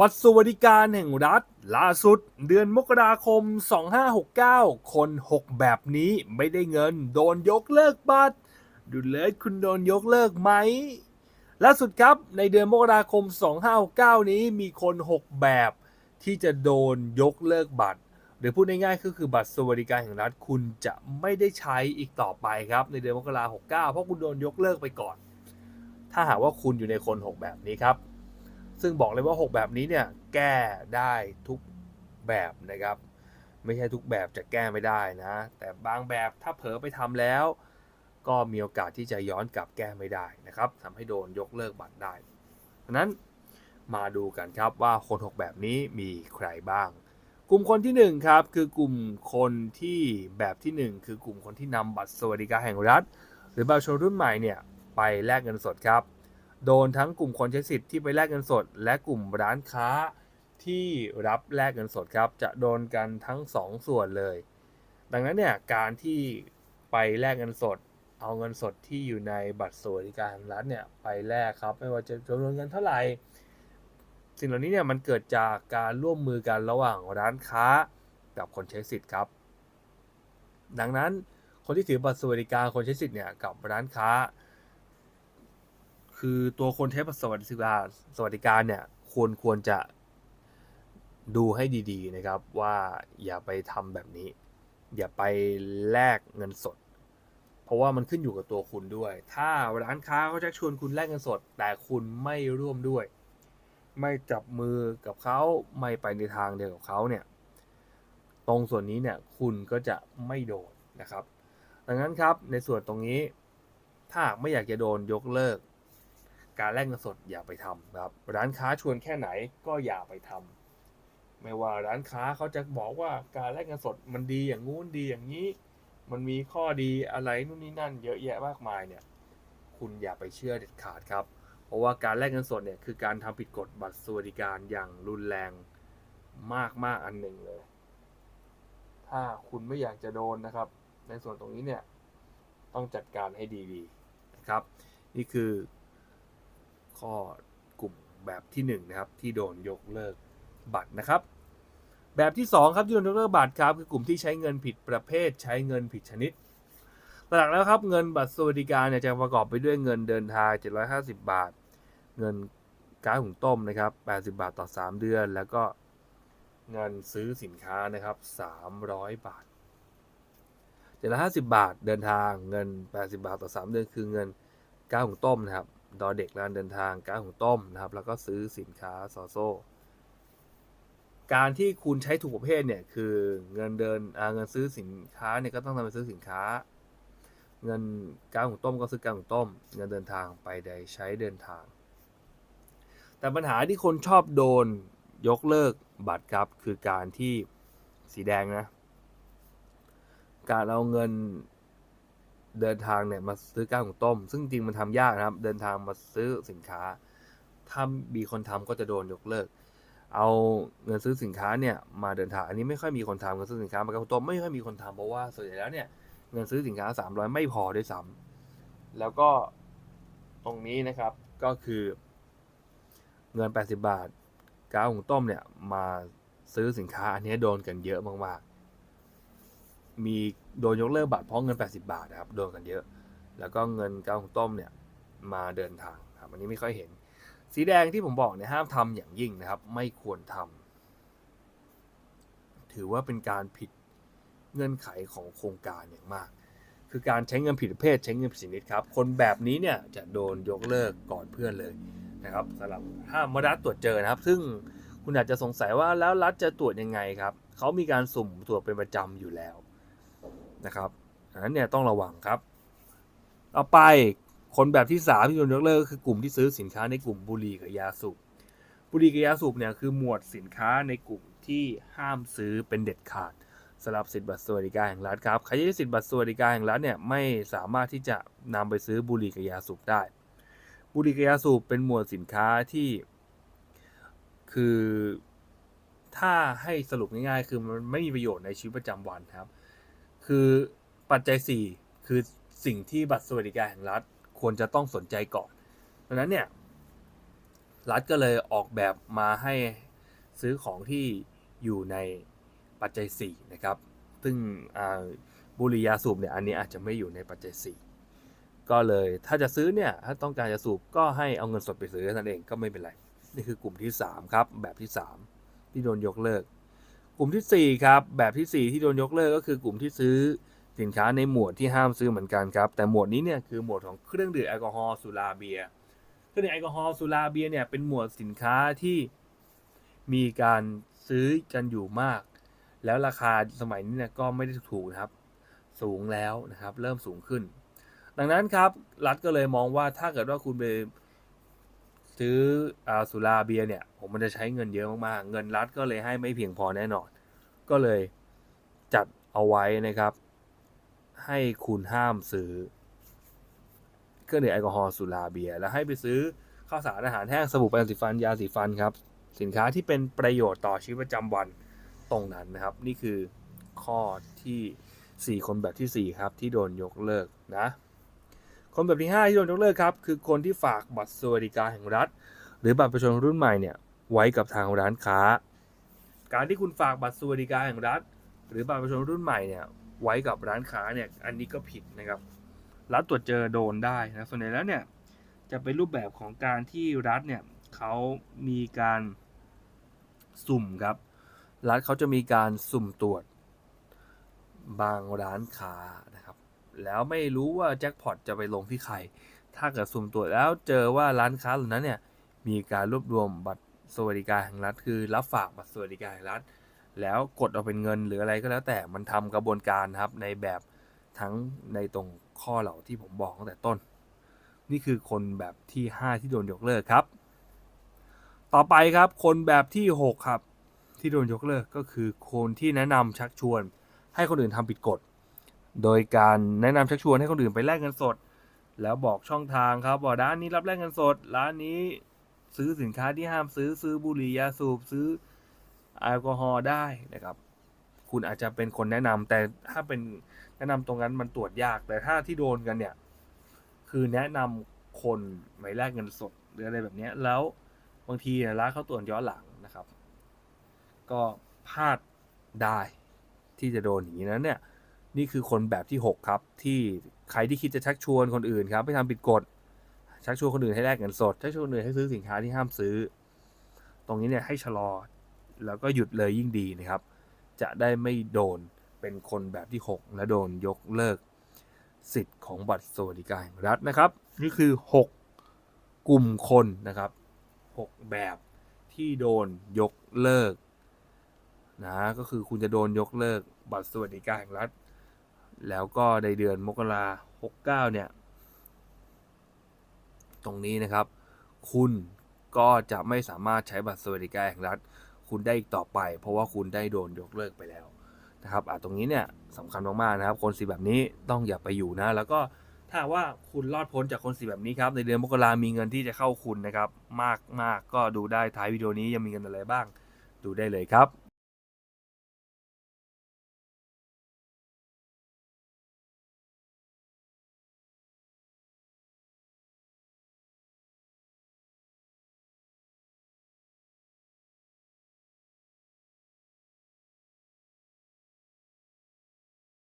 บัตรสวัสดิการแห่งรัฐ ล่าสุด เดือนมกราคม 2569 คน 6 แบบนี้ไม่ได้เงิน โดนยกเลิกบัตร ดูเลยคุณโดนยกเลิกไหม ล่าสุดครับในเดือนมกราคม 2569 นี้มีคน 6 แบบที่จะโดนยกเลิกบัตร หรือพูดง่ายๆก็คือบัตรสวัสดิการแห่งรัฐคุณจะไม่ได้ใช้อีกต่อไปครับ ในเดือนมกราคม 69 เพราะคุณโดนยกเลิกไปก่อน ถ้าหากว่าคุณอยู่ในคน 6 แบบนี้ครับ ซึ่งบอกเลยว่า 6 แบบนี้เนี่ยแก้ได้ทุกแบบนะครับ ไม่ใช่ทุกแบบจะแก้ไม่ได้นะ แต่บางแบบถ้าเผลอไปทำแล้ว ก็มีโอกาสที่จะย้อนกลับแก้ไม่ได้นะครับทำให้โดนยกเลิกบัตรได้ดังนั้นมาดูกันครับว่าคน 6 แบบนี้มีใครบ้าง กลุ่มคนที่1ครับคือกลุ่มคนที่แบบที่ 1 คือกลุ่มคนที่นำบัตรสวัสดิการแห่งรัฐ หรือบัตรชนรุ่นใหม่เนี่ยไปแลกเงินสดครับ โดนทั้งกลุ่มคนใช้สิทธิ์ที่ไปแลกเงินสด และกลุ่มร้านค้าที่รับแลกเงินสดครับ จะโดนกันทั้ง2ส่วนเลย ดังนั้นเนี่ยการที่ไปแลกเงินสด เอาเงินสดที่อยู่ในบัตรสวัสดิการรัฐเนี่ยไปแลกครับ ไม่ว่าจะจำนวนเงินเท่าไหร่สิ่งเหล่านี้เนี่ยมันเกิดจากการร่วมมือกันระหว่างร้านค้ากับคนใช้สิทธิ์ครับ ดังนั้นคนที่ถือบัตรสวัสดิการคนใช้สิทธิ์เนี่ยกับร้านค้า คือตัวคนใช้บัตรสวัสดิการสวัสดิการเนี่ยควรควรจะดูให้ดีๆนะครับว่าอย่าไปทำแบบนี้ อย่าไปแลกเงินสด เพราะว่ามันขึ้นอยู่กับตัวคุณด้วย ถ้าร้านค้าเขาจะชวนคุณแลกเงินสด แต่คุณไม่ร่วมด้วย ไม่จับมือกับเขาไม่ไปในทางเดียวกับเขาเนี่ยตรงส่วนนี้เนี่ยคุณก็จะไม่โดนนะครับ ดังนั้นครับในส่วนตรงนี้ถ้าไม่อยากจะโดนยกเลิก การแลกเงินสดอย่าไปทำครับ ร้านค้าชวนแค่ไหนก็อย่าไปทำไม่ว่าร้านค้าเขาจะบอกว่าการแลกเงินสดมันดีอย่างงู้นดีอย่างนี้ มันมีข้อดีอะไรนู่นนี่นั่น เยอะแยะมากมายเนี่ย คุณอย่าไปเชื่อเด็ดขาดครับ เพราะว่าการแลกเงินสดเนี่ยคือการทำผิดกฎบัตรสวัสดิการอย่างรุนแรงมากๆอันหนึ่งเลย ถ้าคุณไม่อยากจะโดนนะครับ ในส่วนตรงนี้เนี่ยต้องจัดการให้ดีๆนะครับ นี่คือ ข้อกลุ่มแบบที่1นงนะครับที่โดนยกเลิกบัตรนะครับ แบบที่ 2 ครับที่โดนยกเลิกบัตรครับคือกลุ่มที่ใช้เงินผิดประเภท ใช้เงินผิดชนิดหลักแล้วครับเงินบัตรสวัสดิการเนี่ยจะประกอบไปด้วยเงินเดินทาง 750 บาท เงินก๊าซหุงต้มนะครับ 80 บาทต่อ 3 เดือน แล้วก็เงินซื้อสินค้านะครับ 300 บาท 750 บาทเดินทางเงิน 80 บาทต่อ 3 เดือน คือเงินก๊าซหุงต้มนะครับ ดอเด็กร้านเดินทางกาซหุงต้มนะครับ แล้วก็ซื้อสินค้าซอโซ การที่คุณใช้ถูกประเภทเนี่ยคือเงินเดินเงินซื้อสินค้าเนี่ยก็ต้องนำไปซื้อสินค้า เงินกาซหุงต้มก็ซื้อกาซหุงต้ม เงินเดินทางไปใดใช้เดินทาง แต่ปัญหาที่คนชอบโดนยกเลิกบัตรครับคือการที่สีแดงนะ การเอาเงิน เดินทางเนี่ยมาซื้อก๊าซหุงต้ม ซึ่งจริงมันทำยากนะครับ เดินทางมาซื้อสินค้า ถ้ามีคนทำก็จะโดนยกเลิก เอาเงินซื้อสินค้าเนี่ยมาเดินทางอันนี้ไม่ค่อยมีคนทำเงินซื้อสินค้ามาก๊าซหุงต้มไม่ค่อยมีคนทำเพราะว่าส่วนใหญ่แล้วเนี่ยเงินซื้อสินค้า 300 ไม่พอด้วยซ้ำแล้วก็ตรงนี้นะครับก็คือเงิน 80 บาทก๊าซหุงต้มเนี่ยมาซื้อสินค้าอันนี้โดนกันเยอะมากๆ มีโดนยกเลิกบัตรเพราะเงิน 80 บาทนะครับโดนกันเยอะ แล้วก็เงินก๊าซหุงต้มเนี่ยมาเดินทางครับอันนี้ไม่ค่อยเห็น สีแดงที่ผมบอกเนี่ยห้ามทำอย่างยิ่งนะครับ ไม่ควรทำถือว่าเป็นการผิดเงื่อนไขของโครงการอย่างมาก คือการใช้เงินผิดประเภทใช้เงินผิดชนิดครับ คนแบบนี้เนี่ยจะโดนยกเลิกก่อนเพื่อนเลยนะครับสำหรับถ้ามารัฐตรวจเจอนะครับ ซึ่งคุณอาจจะสงสัยว่าแล้วรัฐจะตรวจยังไงครับเขามีการสุ่มตรวจเป็นประจำอยู่แล้ว นะครับดังนั้นเนี่ยต้องระวังครับต่อไปคนแบบที่3ที่โดนยกเลิกก็คือกลุ่มที่ซื้อสินค้าในกลุ่มบุหรี่กับยาสูบบุหรี่กับยาสูบเนี่ยคือหมวดสินค้าในกลุ่มที่ห้ามซื้อเป็นเด็ดขาดสำหรับสิทธิบัตรสวัสดิการแห่งรัฐครับใครที่ได้สิทธิบัตรสวัสดิการแห่งรัฐเนี่ยไม่สามารถที่จะนำไปซื้อบุหรี่กับยาสูบได้ บุหรี่กับยาสูบเป็นหมวดสินค้าที่ คือถ้าให้สรุปง่ายๆ คือมันไม่มีประโยชน์ในชีวิตประจำวันครับ คือปัจจัย 4 คือสิ่งที่บัตรสวัสดิการแห่งรัฐควรจะต้องสนใจก่อนดังนั้นเนี่ยรัฐก็เลยออกแบบมาให้ซื้อของที่อยู่ในปัจจัย 4 นะครับ ซึ่งบุหรี่ยาสูบเนี่ยอันนี้อาจจะไม่อยู่ในปัจจัย 4 ก็เลยถ้าจะซื้อเนี่ยถ้าต้องการจะสูบก็ให้เอาเงินสดไปซื้อนั่นเองก็ไม่เป็นไร นี่คือกลุ่มที่ 3 ครับ แบบที่ 3 ที่โดนยกเลิก ลุ่มทีสี่ 4 ครับ แบบทีสี่ 4 ที่โดนยกเลิกก็คือกลุ่มที่ซื้อสินค้าในหมวดที่ห้ามซื้อเหมือนกันครับ แต่หมวดนี้เนี่ยคือหมวดของเครื่องดื่มแอลกอฮอล์สุราเบียร์เครื่องดื่มแอลกอฮอล์สุราเบียร์เนี่ยเป็นหมวดสินค้าที่มีการซื้อกันอยู่มาก แล้วราคาสมัยนี้เนี่ยก็ไม่ได้ถูกนะครับ สูงแล้วนะครับ เริ่มสูงขึ้น ดังนั้นครับรัฐก็เลยมองว่าถ้าเกิดว่าคุณไปซื้ออสุราเบียร์เนี่ยผมมันจะใช้เงินเยอะมากๆ เงินรัฐก็เลยให้ไม่เพียงพอแน่นอน ก็เลยจัดเอาไว้นะครับ ให้คุณห้ามซื้อเครื่องดื่มแอลกอฮอล์สุราเบียร์ แล้วให้ไปซื้อข้าวสารอาหารแห้งสบู่แปรงสีฟันยาสีฟันครับ สินค้าที่เป็นประโยชน์ต่อชีวิตประจำวันตรงนั้นนะครับ นี่คือข้อที่ 4 คนแบบทีสี่ 4 ครับ ที่โดนยกเลิกนะ คนแบบที่ 5 ที่โดนยกเลิกครับ คือคนที่ฝากบัตรสวัสดิการแห่งรัฐ หรือบัตรประชาชนรุ่นใหม่เนี่ยไว้กับทางร้านค้า การที่คุณฝากบัตรสวัสดิการแห่งรัฐ หรือบัตรประชาชนรุ่นใหม่เนี่ยไว้กับร้านค้าเนี่ยอันนี้ก็ผิดนะครับ รัฐตรวจเจอโดนได้นะส่วนใหญ่แล้วเนี่ยจะเป็นรูปแบบของการที่รัฐเนี่ยเขามีการสุ่มครับ รัฐเขาจะมีการสุ่มตรวจ บางร้านค้านะครับ แล้วไม่รู้ว่าแจ็คพอตจะไปลงที่ใคร ถ้าเกิดสุ่มตรวจแล้วเจอว่าร้านค้าเหล่านั้นเนี่ยมีการรวบรวมบัตร สวัสดิการแห่งรัฐคือรับฝากบัตรสวัสดิการแห่งรัฐ แล้วกดเอาเป็นเงินหรืออะไรก็แล้วแต่มันทำกระบวนการครับในแบบทั้งในตรงข้อเหล่าที่ผมบอกตั้งแต่ต้น นี่คือคนแบบที่ 5 ที่โดนยกเลิกครับ ต่อไปครับคนแบบที่ 6 ครับ ที่โดนยกเลิกก็คือคนที่แนะนำชักชวน ให้คนอื่นทำผิดกฎ โดยการแนะนำชักชวนให้คนอื่นไปแลกเงินสด แล้วบอกช่องทางครับว่าร้านนี้รับแลกเงินสดร้านนี้ ซื้อสินค้าที่ห้ามซื้อซื้อบุหรี่ยาสูบซื้อแอลกอฮอล์ได้นะครับ คุณอาจจะเป็นคนแนะนำแต่ถ้าเป็นแนะนำตรงนั้นมันตรวจยาก แต่ถ้าที่โดนกันเนี่ย คือแนะนำคนไม่แลกเงินสดหรืออะไรแบบนี้แล้วบางทีเนี่ยร้านเขาตรวจย้อนหลังนะครับ ก็พลาดได้ที่จะโดนอย่างนี้นั้นเนี่ยนี่คือคนแบบที่ 6 ครับ ที่ใครที่คิดจะชักชวนคนอื่นครับไปทำผิดกฎ ชักชวนคนอื่นให้แลกเงินสดชักชวนคนอื่นให้ซื้อสินค้าที่ห้ามซื้อ ตรงนี้เนี่ยให้ชะลอ แล้วก็หยุดเลยยิ่งดีนะครับ จะได้ไม่โดนเป็นคนแบบที่ 6 และโดนยกเลิก สิทธิ์ของบัตรสวัสดิการรัฐนะครับ นี่คือ 6 กลุ่มคนนะครับ 6 แบบที่โดนยกเลิกนะก็คือคุณจะโดนยกเลิกบัตรสวัสดิการแห่งรัฐ แล้วก็ในเดือนมกราหกเก้าเนี่ย ตรงนี้นะครับ คุณก็จะไม่สามารถใช้บัตรสวัสดิการแห่งรัฐ คุณได้อีกต่อไป เพราะว่าคุณได้โดนยกเลิกไปแล้วนะครับอะตรงนี้เนี่ยสำคัญมากๆนะครับ คนสีแบบนี้ต้องอย่าไปอยู่นะ แล้วก็ถ้าว่าคุณรอดพ้นจากคนสีแบบนี้ครับ ในเดือนมกรามีเงินที่จะเข้าคุณนะครับ มากมากก็ดูได้ท้ายวิดีโอนี้ยังมีเงินอะไรบ้าง ดูได้เลยครับ